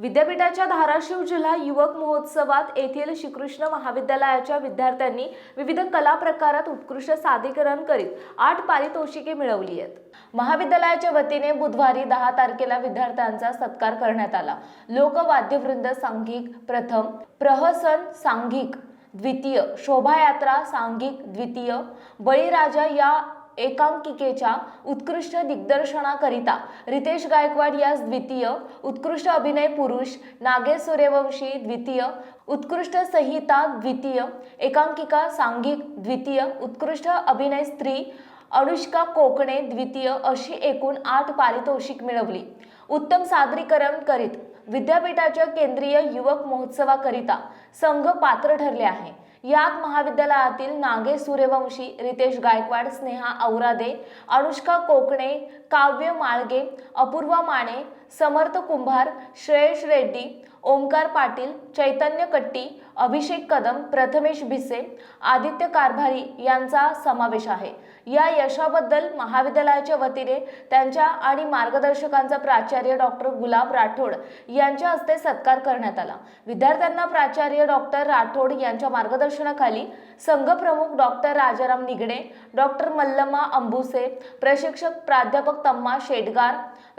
विद्यापीठाच्या धाराशिव जिल्हा युवक महोत्सवात येथील श्रीकृष्ण महाविद्यालयाच्या विद्यार्थ्यांनी विविध कला प्रकारात उत्कृष्ट सादरीकरण करीत आठ पारितोषिके मिळवली आहेत. महाविद्यालयाच्या वतीने बुधवारी दहा तारखेला विद्यार्थ्यांचा सत्कार करण्यात आला. लोकवाद्यवृंद सांघिक प्रथम प्रहसन सांघिक द्वितीय शोभायात्रा सांघिक द्वितीय बळीराजा या एकांकिकेच्या उत्कृष्ट दिग्दर्शनाकरिता रितेश गायकवाड यास द्वितीय उत्कृष्ट अभिनय पुरुष नागेश सूर्यवंशी द्वितीय उत्कृष्ट संहिता द्वितीय एकांकिका सांघिक द्वितीय उत्कृष्ट अभिनय स्त्री अनुष्का कोकणे द्वितीय अशी एकूण आठ पारितोषिक मिळवली. उत्तम सादरीकरण करीत विद्यापीठाच्या केंद्रीय युवक महोत्सवाकरिता संघ पात्र ठरले आहे. यात महाविद्यालयातील नागे सूर्यवंशी रितेश गायकवाड स्नेहा औरादे अनुष्का कोकणे काव्य माळगे अपूर्वा माने समर्थ कुंभार श्रेयश रेड्डी ओमकार पाटील चैतन्य कट्टी अभिषेक कदम प्रथमेश भिसे आदित्य कारभारी यांचा समावेश आहे. या यशाबद्दल महाविद्यालयाच्या वतीने त्यांच्या आणि मार्गदर्शकांचा प्राचार्य डॉक्टर गुलाब राठोड यांच्या हस्ते सत्कार करण्यात आला. विद्यार्थ्यांना प्राचार्य डॉक्टर राठोड यांच्या मार्गदर्शनाखाली संघप्रमुख डॉक्टर राजाराम निगडे डॉक्टर मल्लम्मा अंबुसे प्रशिक्षक प्राध्यापक तम्मा शेटगार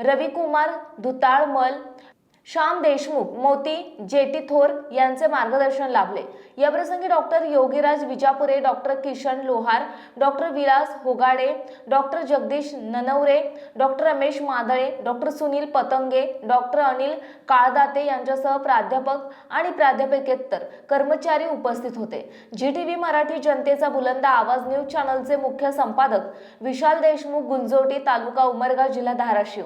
रविकुमार धुताळमल श्याम देशमुख मोती जेटी थोर यांचे मार्गदर्शन लाभले. याप्रसंगी doctor Yogiraj Vijapure doctor Kishan Lohar doctor Vilas Hogade doctor Jagdish Nanaware doctor Ramesh Madale doctor Sunil Patange doctor Anil Kaldate यांच्यासह प्राध्यापक आणि प्राध्यापकेतर कर्मचारी उपस्थित होते. जी टी व्ही मराठी जनतेचा बुलंद आवाज न्यूज चॅनलचे मुख्य संपादक विशाल देशमुख गुंजोटी तालुका उमरगा जिल्हा धाराशिव.